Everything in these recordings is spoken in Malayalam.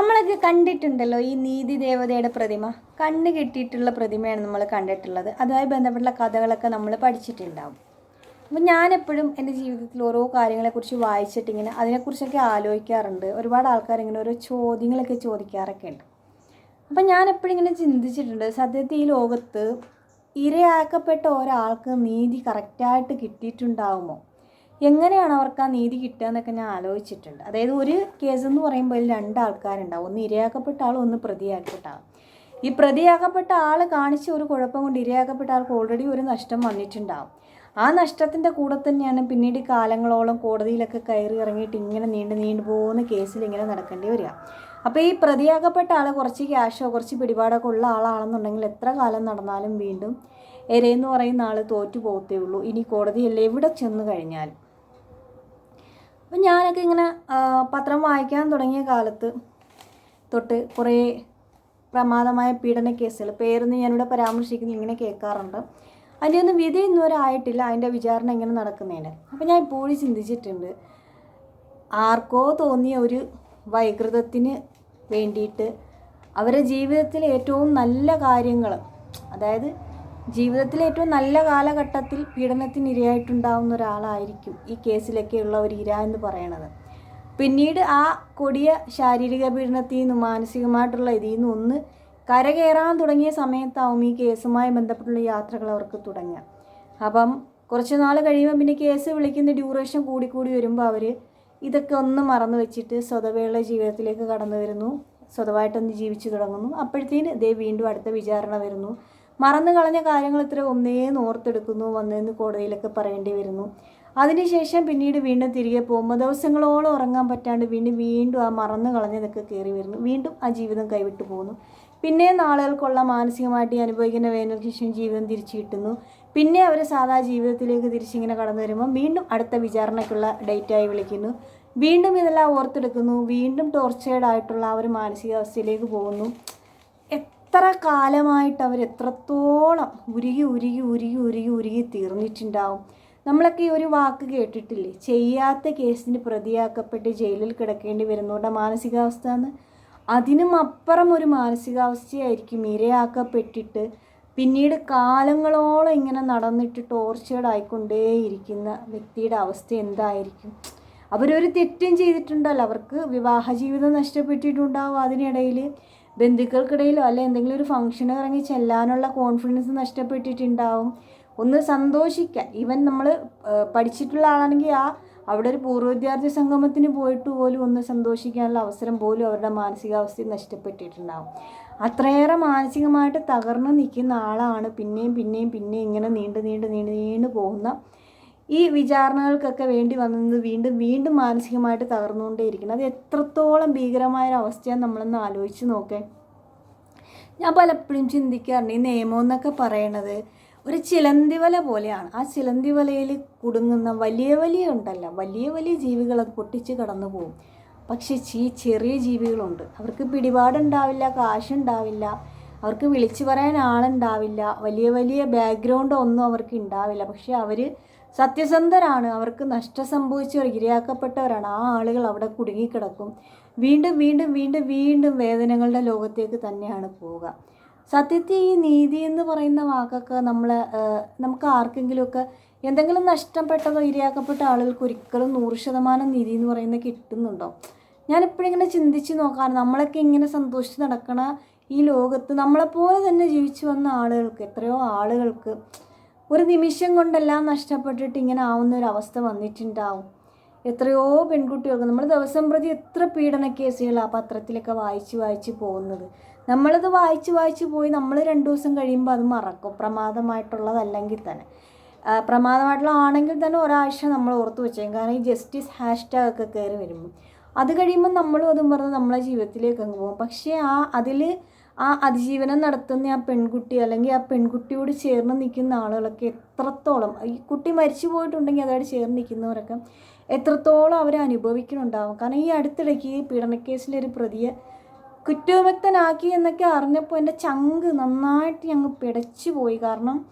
നമ്മളൊക്കെ കണ്ടിട്ടുണ്ടല്ലോ ഈ നീതി ദേവതയുടെ പ്രതിമ. കണ്ണ് കെട്ടിയിട്ടുള്ള പ്രതിമയാണ് നമ്മൾ കണ്ടിട്ടുള്ളത്. അതുമായി ബന്ധപ്പെട്ടുള്ള കഥകളൊക്കെ നമ്മൾ പഠിച്ചിട്ടുണ്ടാവും. അപ്പം ഞാനെപ്പോഴും എന്റെ ജീവിതത്തിൽ ഓരോ കാര്യങ്ങളെക്കുറിച്ച് വായിച്ചിട്ട് ഇങ്ങനെ അതിനെക്കുറിച്ചൊക്കെ ആലോചിക്കാറുണ്ട്. ഒരുപാട് ആൾക്കാർ ഇങ്ങനെ ഓരോ ചോദ്യങ്ങളൊക്കെ ചോദിക്കാറൊക്കെ ഉണ്ട്. അപ്പം ഞാനെപ്പോഴും ഇങ്ങനെ ചിന്തിച്ചിട്ടുണ്ട്. സത്യത്തിൽ ഈ ലോകത്ത് ഇരയാക്കപ്പെട്ട ഒരാൾക്ക് നീതി കറക്റ്റായിട്ട് കിട്ടിയിട്ടുണ്ടാവുമോ? എങ്ങനെയാണ് അവർക്ക് ആ നീതി കിട്ടുക എന്നൊക്കെ ഞാൻ ആലോചിച്ചിട്ടുണ്ട്. അതായത് ഒരു കേസ് എന്ന് പറയുമ്പോൾ രണ്ട് ആൾക്കാരുണ്ടാവും ഒന്ന് ഇരയാക്കപ്പെട്ട ആൾ ഒന്ന് പ്രതിയാക്കപ്പെട്ട ആൾ ഈ പ്രതിയാക്കപ്പെട്ട ആൾ കാണിച്ച ഒരു കുഴപ്പം കൊണ്ട് ഇരയാക്കപ്പെട്ട ആൾക്ക് ഓൾറെഡി ഒരു നഷ്ടം വന്നിട്ടുണ്ടാവും. ആ നഷ്ടത്തിന്റെ കൂടെ തന്നെയാണ് പിന്നീട് കാലങ്ങളോളം കോടതിയിലൊക്കെ കയറി ഇറങ്ങിയിട്ട് ഇങ്ങനെ നീണ്ടു നീണ്ടു പോകുന്ന കേസിൽ ഇങ്ങനെ നടക്കേണ്ടി വരിക. അപ്പോൾ ഈ പ്രതിയാക്കപ്പെട്ട ആൾ കുറച്ച് ക്യാഷോ കുറച്ച് പിടിപാടൊക്കെ ഉള്ള ആളാണെന്നുണ്ടെങ്കിൽ എത്ര കാലം നടന്നാലും വീണ്ടും എരയെന്ന് പറയുന്ന ആൾ തോറ്റു പോകത്തേ ഉള്ളൂ. ഇനി കോടതിയല്ല എവിടെ ചെന്ന് കഴിഞ്ഞാലും. അപ്പം ഞാനൊക്കെ ഇങ്ങനെ പത്രം വായിക്കാൻ തുടങ്ങിയ കാലത്ത് തൊട്ട് കുറേ പ്രമാദമായ പീഡന കേസുകൾ പേരൊന്നും ഞാനിവിടെ പരാമർശിക്കുന്നു ഇങ്ങനെ കേൾക്കാറുണ്ട്. അതിന്റെ ഒന്നും വിധി ഇന്നും വരെ ആയിട്ടില്ല. അതിന്റെ വിചാരണ ഇങ്ങനെ നടക്കുന്നതിന്. അപ്പം ഞാൻ ഇപ്പോഴും ചിന്തിച്ചിട്ടുണ്ട് ആർക്കോ തോന്നിയ ഒരു വൈകൃതത്തിന് വേണ്ടിയിട്ട് അവരുടെ ജീവിതത്തിലെ ഏറ്റവും നല്ല കാര്യങ്ങൾ അതായത് ജീവിതത്തിലെ ഏറ്റവും നല്ല കാലഘട്ടത്തിൽ പീഡനത്തിന് ഇരയായിട്ടുണ്ടാവുന്ന ഒരാളായിരിക്കും ഈ കേസിലൊക്കെയുള്ള ഒരു ഇര എന്ന് പറയണത്. പിന്നീട് ആ കൊടിയ ശാരീരിക പീഡനത്തിൽ നിന്നും മാനസികമായിട്ടുള്ള ഇതിൽ നിന്നും ഒന്ന് കരകയറാൻ തുടങ്ങിയ സമയത്താവും ഈ കേസുമായി ബന്ധപ്പെട്ടുള്ള യാത്രകൾ അവർക്ക് തുടങ്ങുക. അപ്പം കുറച്ച് നാൾ കഴിയുമ്പോൾ പിന്നെ കേസ് വിളിക്കുന്ന ഡ്യൂറേഷൻ കൂടിക്കൂടി വരുമ്പോൾ അവർ ഇതൊക്കെ ഒന്ന് മറന്നു വെച്ചിട്ട് സ്വതവേയുള്ള ജീവിതത്തിലേക്ക് കടന്നു വരുന്നു. സ്വതമായിട്ടൊന്ന് ജീവിച്ചു തുടങ്ങുന്നു. അപ്പോഴത്തേന് ഇതേ വീണ്ടും അടുത്ത വിചാരണ വരുന്നു. മറന്നു കളഞ്ഞ കാര്യങ്ങൾ ഇത്ര ഒന്നേ ഓർത്തെടുക്കുന്നു വന്നേന്ന് കോടതിയിലൊക്കെ പറയേണ്ടി വരുന്നു. അതിനുശേഷം പിന്നീട് വീണ്ടും തിരികെ പോകുമ്പോൾ ദിവസങ്ങളോളം ഉറങ്ങാൻ പറ്റാണ്ട് വീണ്ടും വീണ്ടും ആ മറന്നു കളഞ്ഞതൊക്കെ കയറി വരുന്നു. വീണ്ടും ആ ജീവിതം കൈവിട്ടു പോകുന്നു. പിന്നെ നാളുകൾക്കുള്ള മാനസികമായിട്ട് ഈ അനുഭവിക്കുന്ന വേനൽക്ക് ജീവിതം തിരിച്ചു കിട്ടുന്നു. പിന്നെ അവർ സാധാ ജീവിതത്തിലേക്ക് തിരിച്ചിങ്ങനെ കടന്നു വരുമ്പോൾ വീണ്ടും അടുത്ത വിചാരണയ്ക്കുള്ള ഡേറ്റായി വിളിക്കുന്നു. വീണ്ടും ഇതെല്ലാം ഓർത്തെടുക്കുന്നു. വീണ്ടും ടോർച്ചേർഡ് ആയിട്ടുള്ള ആ ഒരു മാനസികാവസ്ഥയിലേക്ക് പോകുന്നു. എത്ര കാലമായിട്ട് അവർ എത്രത്തോളം ഉരുകി ഉരുകി ഉരുകി ഉരുകി ഉരുകി തീർന്നിട്ടുണ്ടാവും? നമ്മളൊക്കെ ഒരു വാക്ക് കേട്ടിട്ടില്ലേ? ചെയ്യാത്ത കേസിന് പ്രതിയാക്കപ്പെട്ട് ജയിലിൽ കിടക്കേണ്ടി വരുന്നവരുടെ മാനസികാവസ്ഥ എന്ന്? അതിനും അപ്പുറം ഒരു മാനസികാവസ്ഥയായിരിക്കും ഇരയാക്കപ്പെട്ടിട്ട് പിന്നീട് കാലങ്ങളോളം ഇങ്ങനെ നടന്നിട്ട് ടോർച്ചേർഡ് ആയിക്കൊണ്ടേയിരിക്കുന്ന വ്യക്തിയുടെ അവസ്ഥ എന്തായിരിക്കും? അവരൊരു തെറ്റും ചെയ്തിട്ടുണ്ടല്ലോ. അവർക്ക് വിവാഹ ജീവിതം നഷ്ടപ്പെട്ടിട്ടുണ്ടാവും അതിനിടയിൽ. ബന്ധുക്കൾക്കിടയിലോ അല്ലെ എന്തെങ്കിലും ഒരു ഫംഗ്ഷന് ഇറങ്ങി ചെല്ലാനുള്ള കോൺഫിഡൻസ് നഷ്ടപ്പെട്ടിട്ടുണ്ടാവും. ഒന്ന് സന്തോഷിക്കാൻ. ഈവൻ നമ്മൾ പഠിച്ചിട്ടുള്ള ആളാണെങ്കിൽ ആ അവിടെ ഒരു പൂർവ വിദ്യാർത്ഥി സംഗമത്തിന് പോയിട്ട് പോലും ഒന്ന് സന്തോഷിക്കാനുള്ള അവസരം പോലും അവരുടെ മാനസികാവസ്ഥയിൽ നഷ്ടപ്പെട്ടിട്ടുണ്ടാവും. അത്രയേറെ മാനസികമായിട്ട് തകർന്നു നിൽക്കുന്ന ആളാണ് പിന്നെയും പിന്നെയും പിന്നെയും ഇങ്ങനെ നീണ്ടു നീണ്ടു നീണ്ടു നീണ്ടു പോകുന്ന ഈ വിചാരണകൾക്കൊക്കെ വേണ്ടി വന്നത് വീണ്ടും വീണ്ടും മാനസികമായിട്ട് തകർന്നുകൊണ്ടേയിരിക്കണം അത് എത്രത്തോളം ഭീകരമായ ഒരു അവസ്ഥയാണ് നമ്മളൊന്ന് ആലോചിച്ച് നോക്കേ. ഞാൻ പലപ്പോഴും ചിന്തിക്കാറുണ്ട് ഈ നിയമം എന്നൊക്കെ പറയണത് ഒരു ചിലന്തി വല പോലെയാണ്. ആ ചിലന്തി വലയിൽ കുടുങ്ങുന്ന വലിയ വലിയ ഉണ്ടല്ലോ. വലിയ വലിയ ജീവികൾ അത് പൊട്ടിച്ച് കടന്നു പോകും. പക്ഷേ ഈ ചെറിയ ജീവികളുണ്ട്. അവർക്ക് പിടിപാടുണ്ടാവില്ല കാശുണ്ടാവില്ല അവർക്ക് വിളിച്ചു പറയാൻ ആളുണ്ടാവില്ല വലിയ വലിയ ബാക്ക്ഗ്രൗണ്ട് ഒന്നും അവർക്ക് ഉണ്ടാവില്ല. പക്ഷേ അവർ സത്യസന്ധരാണ്. അവർക്ക് നഷ്ടം സംഭവിച്ചവർ ഇരയാക്കപ്പെട്ടവരാണ്. ആ ആളുകൾ അവിടെ കുടുങ്ങിക്കിടക്കും. വീണ്ടും വീണ്ടും വീണ്ടും വീണ്ടും വേദനകളുടെ ലോകത്തേക്ക് തന്നെയാണ് പോവുക. സത്യത്തിൽ ഈ നീതി എന്ന് പറയുന്ന വാക്കൊക്കെ നമ്മൾ നമുക്ക് ആർക്കെങ്കിലുമൊക്കെ എന്തെങ്കിലും നഷ്ടപ്പെട്ടതോ ഇരയാക്കപ്പെട്ട ആളുകൾക്ക് ഒരിക്കലും നൂറ് ശതമാനം നീതി എന്ന് പറയുന്നത് കിട്ടുന്നുണ്ടോ? ഇങ്ങനെ ചിന്തിച്ച് നോക്കാറ് നമ്മളൊക്കെ ഇങ്ങനെ സന്തോഷിച്ച് നടക്കണ ഈ ലോകത്ത് നമ്മളെപ്പോലെ തന്നെ ജീവിച്ചു വന്ന ആളുകൾക്ക് എത്രയോ ആളുകൾക്ക് ഒരു നിമിഷം കൊണ്ടെല്ലാം നഷ്ടപ്പെട്ടിട്ട് ഇങ്ങനെ ആവുന്ന ഒരു അവസ്ഥ വന്നിട്ടുണ്ടാവും. എത്രയോ പെൺകുട്ടികൾക്ക് നമ്മൾ ദിവസം പ്രതി എത്ര പീഡന കേസുകളാണ് പത്രത്തിലൊക്കെ വായിച്ച് വായിച്ച് പോകുന്നത്. നമ്മളത് വായിച്ച് വായിച്ച് പോയി നമ്മൾ രണ്ട് ദിവസം കഴിയുമ്പോൾ അത് മറക്കും. പ്രമാദമായിട്ടുള്ളതല്ലെങ്കിൽ തന്നെ. പ്രമാദമായിട്ടുള്ള ആണെങ്കിൽ തന്നെ ഒരാഴ്ച നമ്മൾ ഓർത്ത് വെച്ചേക്കും. കാരണം ഈ ജസ്റ്റിസ് ഹാഷ്ടാഗ് ഒക്കെ കയറി വരുമ്പോൾ അത് കഴിയുമ്പോൾ നമ്മളും അതും പറഞ്ഞ് നമ്മളെ ജീവിതത്തിലേക്ക് അങ്ങ് പോകും. പക്ഷേ ആ അതിൽ ആ അതിജീവനം നടത്തുന്ന ആ പെൺകുട്ടി അല്ലെങ്കിൽ ആ പെൺകുട്ടിയോട് ചേർന്ന് നിൽക്കുന്ന ആളുകളൊക്കെ എത്രത്തോളം ഈ കുട്ടി മരിച്ചു പോയിട്ടുണ്ടെങ്കിൽ അതായത് ചേർന്ന് നിൽക്കുന്നവരൊക്കെ എത്രത്തോളം അവർ അനുഭവിക്കുന്നുണ്ടാവും. കാരണം ഈ അടുത്തിടയ്ക്ക് ഈ പീഡനക്കേസിലെ ഒരു പ്രതിയെ കുറ്റവിമുക്തനാക്കി എന്നൊക്കെ അറിഞ്ഞപ്പോൾ എന്റെ ചങ്ക് നന്നായിട്ട് ഞങ്ങൾ പിടച്ചു പോയി. കാരണം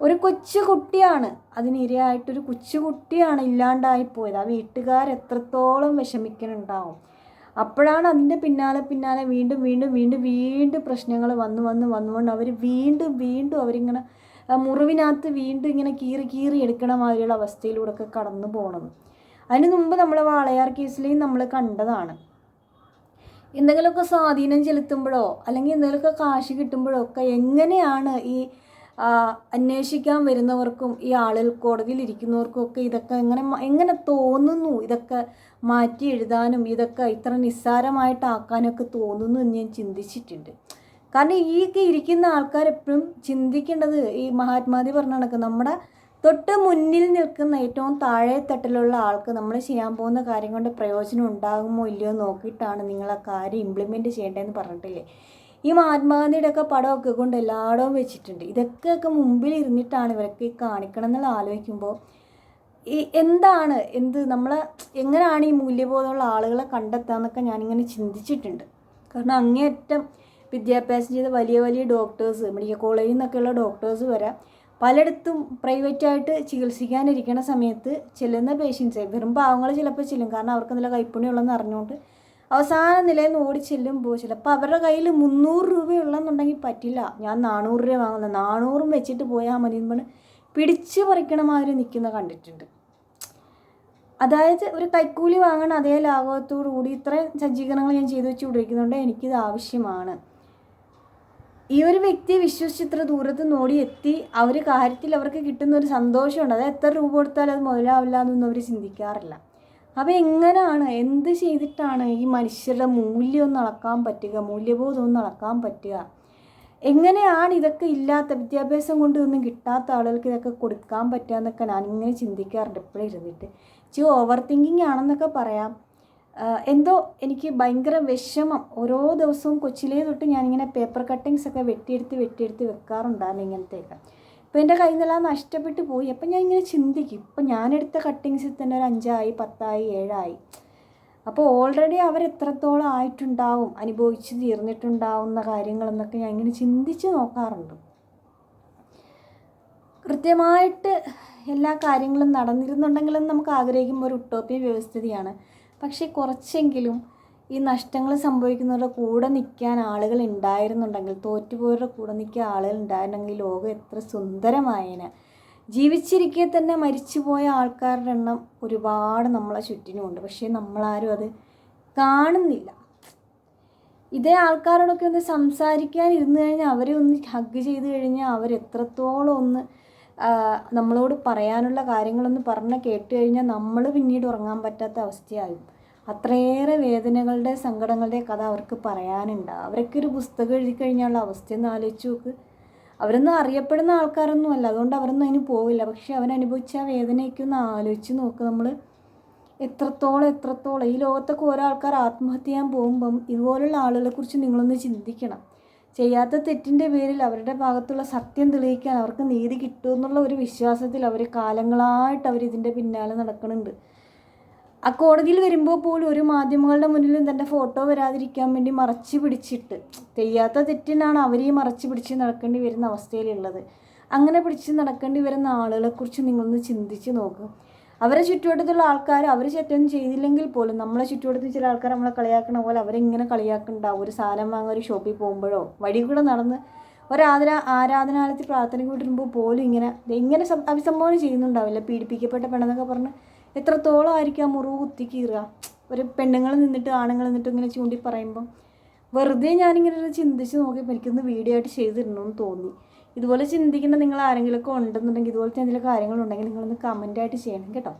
ഒരു കൊച്ചു കുട്ടിയാണ് അതിനിരയായിട്ടൊരു കൊച്ചു കുട്ടിയാണ് ഇല്ലാണ്ടായി പോയത്. ആ വീട്ടുകാർ എത്രത്തോളം വിഷമിക്കുന്നുണ്ടാവും. അപ്പോഴാണ് അതിന്റെ പിന്നാലെ പിന്നാലെ വീണ്ടും വീണ്ടും വീണ്ടും വീണ്ടും പ്രശ്നങ്ങൾ വന്ന് വന്ന് വന്നുകൊണ്ട് അവർ വീണ്ടും വീണ്ടും അവരിങ്ങനെ മുറിവിനകത്ത് വീണ്ടും ഇങ്ങനെ കീറി കീറി എടുക്കണ മാതിരിയുള്ള അവസ്ഥയിലൂടെ ഒക്കെ കടന്നു പോകണത് അതിന് മുമ്പ് നമ്മൾ വാളയാർ കേസിലെയും നമ്മൾ കണ്ടതാണ്. എന്തെങ്കിലുമൊക്കെ സ്വാധീനം ചെലുത്തുമ്പോഴോ അല്ലെങ്കിൽ എന്തെങ്കിലുമൊക്കെ കാശ് കിട്ടുമ്പോഴോ ഒക്കെ എങ്ങനെയാണ് ഈ അന്വേഷിക്കാൻ വരുന്നവർക്കും ഈ ആളുകൾ കോടതിയിൽ ഇരിക്കുന്നവർക്കും ഒക്കെ ഇതൊക്കെ എങ്ങനെ എങ്ങനെ തോന്നുന്നു? ഇതൊക്കെ മാറ്റി എഴുതാനും ഇതൊക്കെ ഇത്ര നിസ്സാരമായിട്ടാക്കാനൊക്കെ തോന്നുന്നു എന്ന് ഞാൻ ചിന്തിച്ചിട്ടുണ്ട്. കാരണം ഈ ഇരിക്കുന്ന ആൾക്കാർ എപ്പോഴും ചിന്തിക്കേണ്ടത് ഈ മഹാത്മാതി പറഞ്ഞ കണക്ക് നമ്മുടെ തൊട്ട് മുന്നിൽ നിൽക്കുന്ന ഏറ്റവും താഴെ തട്ടിലുള്ള ആൾക്ക് നമ്മൾ ചെയ്യാൻ പോകുന്ന കാര്യം കൊണ്ട് പ്രയോജനം ഉണ്ടാകുമോ ഇല്ലയോ നോക്കിയിട്ടാണ് നിങ്ങൾ ആ കാര്യം ഇംപ്ലിമെന്റ് ചെയ്യേണ്ടതെന്ന് പറഞ്ഞിട്ടില്ലേ? ഈ മഹാത്മാഗാന്ധിയുടെ ഒക്കെ പടമൊക്കെ കൊണ്ട് എല്ലായിടവും വെച്ചിട്ടുണ്ട്. ഇതൊക്കെയൊക്കെ മുമ്പിൽ ഇരുന്നിട്ടാണ് ഇവരൊക്കെ ഈ കാണിക്കണം എന്നുള്ള ആലോചിക്കുമ്പോൾ ഈ എന്താണ്? എന്ത് നമ്മളെ എങ്ങനെയാണ് ഈ മൂല്യബോധമുള്ള ആളുകളെ കണ്ടെത്താന്നൊക്കെ ഞാനിങ്ങനെ ചിന്തിച്ചിട്ടുണ്ട്. കാരണം അങ്ങേയറ്റം വിദ്യാഭ്യാസം ചെയ്ത വലിയ വലിയ ഡോക്ടേഴ്സ് മെഡിക്കൽ കോളേജിൽ നിന്നൊക്കെയുള്ള ഡോക്ടേഴ്സ് വരെ പലയിടത്തും പ്രൈവറ്റായിട്ട് ചികിത്സിക്കാനിരിക്കുന്ന സമയത്ത് ചെല്ലുന്ന പേഷ്യൻസ് വെറും പാവങ്ങൾ ചിലപ്പോൾ ചെല്ലും. കാരണം അവർക്ക് നല്ല കൈപ്പുണ്യമുള്ളതെന്ന് അറിഞ്ഞുകൊണ്ട് അവസാന നിലയിൽ നിന്ന് ഓടി ചെല്ലുമ്പോൾ ചിലപ്പോൾ അവരുടെ കയ്യിൽ മുന്നൂറ് രൂപയുള്ളെന്നുണ്ടെങ്കിൽ പറ്റില്ല. ഞാൻ നാനൂറ് രൂപ വാങ്ങുന്നത് നാനൂറും വെച്ചിട്ട് പോയാൽ മതി എന്ന് പറഞ്ഞ് പിടിച്ച് പറിക്കണ മാതിരി നിൽക്കുന്ന കണ്ടിട്ടുണ്ട്. അതായത് ഒരു കൈക്കൂലി വാങ്ങണ അതേ ലാഘവത്തോടു കൂടി ഇത്രയും സജ്ജീകരണങ്ങൾ ഞാൻ ചെയ്തു വെച്ച് വെച്ചുകൊണ്ടിരിക്കുന്നുണ്ട് എനിക്കിത് ആവശ്യമാണ്. ഈ ഒരു വ്യക്തിയെ വിശ്വസിച്ച് ഇത്ര ദൂരത്ത് നോടി എത്തി ഒരു കാര്യത്തിൽ അവർക്ക് കിട്ടുന്ന ഒരു സന്തോഷമുണ്ട്. അത് എത്ര രൂപ കൊടുത്താലും അത് മുതലാവില്ല എന്നൊന്നും അവർ ചിന്തിക്കാറില്ല. അപ്പോൾ എങ്ങനെയാണ് എന്ത് ചെയ്തിട്ടാണ് ഈ മനുഷ്യരുടെ മൂല്യം ഒന്ന് അളക്കാൻ പറ്റുക മൂല്യബോധം ഒന്ന് അളക്കാൻ പറ്റുക? എങ്ങനെയാണ് ഇതൊക്കെ ഇല്ലാത്ത വിദ്യാഭ്യാസം കൊണ്ട് ഒന്നും കിട്ടാത്ത ആളുകൾക്ക് ഇതൊക്കെ കൊടുക്കാൻ പറ്റുക എന്നൊക്കെ ഇങ്ങനെ ചിന്തിക്കാറുണ്ട് എപ്പോഴും ഇരുന്നിട്ട്. ചു ഓവർ തിങ്കിങ് ആണെന്നൊക്കെ പറയാം. എന്തോ എനിക്ക് ഭയങ്കര വിഷമം. ഓരോ ദിവസവും കൊച്ചിലേ തൊട്ട് ഞാനിങ്ങനെ പേപ്പർ കട്ടിങ്സ് ഒക്കെ വെട്ടിയെടുത്ത് വെട്ടിയെടുത്ത് വെക്കാറുണ്ടായിരുന്നു ഇങ്ങനത്തെയൊക്കെ. ഇപ്പോൾ എന്റെ കയ്യിൽ നിന്നെല്ലാം നഷ്ടപ്പെട്ടു പോയി. അപ്പം ഞാൻ ഇങ്ങനെ ചിന്തിക്കും. ഇപ്പം ഞാനെടുത്ത കട്ടിങ്സിൽ തന്നെ ഒരു അഞ്ചായി പത്തായി ഏഴായി. അപ്പോൾ ഓൾറെഡി അവർ എത്രത്തോളം ആയിട്ടുണ്ടാവും അനുഭവിച്ച് തീർന്നിട്ടുണ്ടാവുന്ന കാര്യങ്ങളെന്നൊക്കെ ഞാൻ ഇങ്ങനെ ചിന്തിച്ച് നോക്കാറുണ്ട്. കൃത്യമായിട്ട് എല്ലാ കാര്യങ്ങളും നടന്നിരുന്നുണ്ടെങ്കിലും നമുക്ക് ആഗ്രഹിക്കുമ്പോൾ ഒരു ഉട്ടോപ്യ വ്യവസ്ഥിതിയാണ്. പക്ഷേ കുറച്ചെങ്കിലും ഈ നഷ്ടങ്ങൾ സംഭവിക്കുന്നവരുടെ കൂടെ നിൽക്കാൻ ആളുകൾ ഉണ്ടായിരുന്നുണ്ടെങ്കിൽ തോറ്റുപോയവരുടെ കൂടെ നിൽക്കാൻ ആളുകൾ ഉണ്ടായിരുന്നെങ്കിൽ ലോകം എത്ര സുന്ദരമായേനെ. ജീവിച്ചിരിക്കെ തന്നെ മരിച്ചുപോയ ആൾക്കാരുടെ എണ്ണം ഒരുപാട് നമ്മളെ ചുറ്റിനുമുണ്ട് പക്ഷേ നമ്മളാരും അത് കാണുന്നില്ല. ഇതേ ആൾക്കാരോടൊക്കെ ഒന്ന് സംസാരിക്കാൻ ഇരുന്ന് കഴിഞ്ഞാൽ അവരെ ഒന്ന് ഹഗ് ചെയ്ത് കഴിഞ്ഞാൽ അവരെത്രത്തോളം ഒന്ന് നമ്മളോട് പറയാനുള്ള കാര്യങ്ങളൊന്ന് പറഞ്ഞ് കേട്ട് കഴിഞ്ഞാൽ നമ്മൾ പിന്നീട് ഉറങ്ങാൻ പറ്റാത്ത അവസ്ഥയാകും. അത്രയേറെ വേദനകളുടെ സങ്കടങ്ങളുടെ കഥ അവർക്ക് പറയാനുണ്ട്. അവരൊക്കെ ഒരു പുസ്തകം എഴുതി കഴിഞ്ഞാലുള്ള അവസ്ഥയൊന്ന് ആലോചിച്ച് നോക്ക്. അവരൊന്നും അറിയപ്പെടുന്ന ആൾക്കാരൊന്നും അല്ല. അതുകൊണ്ട് അവരൊന്നും അതിന് പോവില്ല. പക്ഷെ അവരനുഭവിച്ച ആ വേദനയൊക്കെ ഒന്ന് ആലോചിച്ച് നോക്ക്. നമ്മൾ എത്രത്തോളം എത്രത്തോളം ഈ ലോകത്തൊക്കെ ഓരോ ആൾക്കാർ ആത്മഹത്യ ചെയ്യാൻ പോകുമ്പം ഇതുപോലുള്ള ആളുകളെ കുറിച്ച് നിങ്ങളൊന്ന് ചിന്തിക്കണം. ചെയ്യാത്ത തെറ്റിന്റെ പേരിൽ അവരുടെ ഭാഗത്തുള്ള സത്യം തെളിയിക്കാൻ അവർക്ക് നീതി കിട്ടുമെന്നുള്ള ഒരു വിശ്വാസത്തിൽ അവർ കാലങ്ങളായിട്ട് അവർ ഇതിന്റെ പിന്നാലെ നടക്കുന്നുണ്ട് ആ കോടതിയിൽ വരുമ്പോൾ പോലും ഒരു മാധ്യമങ്ങളുടെ മുന്നിലും തന്റെ ഫോട്ടോ വരാതിരിക്കാൻ വേണ്ടി മറച്ചു പിടിച്ചിട്ട്. ചെയ്യാത്ത തെറ്റിനാണ് അവരെയും മറച്ചു പിടിച്ച് നടക്കേണ്ടി വരുന്ന അവസ്ഥയിലുള്ളത്. അങ്ങനെ പിടിച്ച് നടക്കേണ്ടി വരുന്ന ആളുകളെക്കുറിച്ച് നിങ്ങളൊന്ന് ചിന്തിച്ച് നോക്കുക അവരെ ചുറ്റുവട്ടത്തുള്ള ആൾക്കാർ അവർ തെറ്റൊന്നും ചെയ്തില്ലെങ്കിൽ പോലും നമ്മളെ ചുറ്റുവട്ടത്ത് ചില ആൾക്കാർ നമ്മളെ കളിയാക്കണ പോലെ അവരിങ്ങനെ കളിയാക്കുന്നുണ്ടാവും ഒരു സാധനം വാങ്ങാൻ ഒരു ഷോപ്പിൽ പോകുമ്പോഴോ? വഴി കൂടെ നടന്ന് ഒരാധന ആരാധനാലയത്തിൽ പ്രാർത്ഥന കൂട്ടിരുമ്പോൾ പോലും ഇങ്ങനെ ഇങ്ങനെ അഭിസംബോധന ചെയ്യുന്നുണ്ടാവില്ല. പീഡിപ്പിക്കപ്പെട്ട പെണ്ണെന്നൊക്കെ പറഞ്ഞ് എത്രത്തോളം ആയിരിക്കും ആ മുറിവ് കുത്തി കീറുക? ഒരു പെണ്ണുങ്ങൾ നിന്നിട്ട് ആണുങ്ങൾ നിന്നിട്ട് ഇങ്ങനെ ചൂണ്ടി പറയുമ്പോൾ വെറുതെ ഞാനിങ്ങനെ ഒരു ചിന്തിച്ച് നോക്കിയപ്പോൾ എനിക്കൊന്ന് വീഡിയോ ആയിട്ട് ചെയ്തിടണമെന്ന് തോന്നി. ഇതുപോലെ ചിന്തിക്കുന്ന നിങ്ങൾ ആരെങ്കിലുമൊക്കെ ഉണ്ടെന്നുണ്ടെങ്കിൽ ഇതുപോലത്തെ എന്തെങ്കിലും കാര്യങ്ങളുണ്ടെങ്കിൽ നിങ്ങളൊന്ന് കമന്റായിട്ട് ചെയ്യണം കേട്ടോ.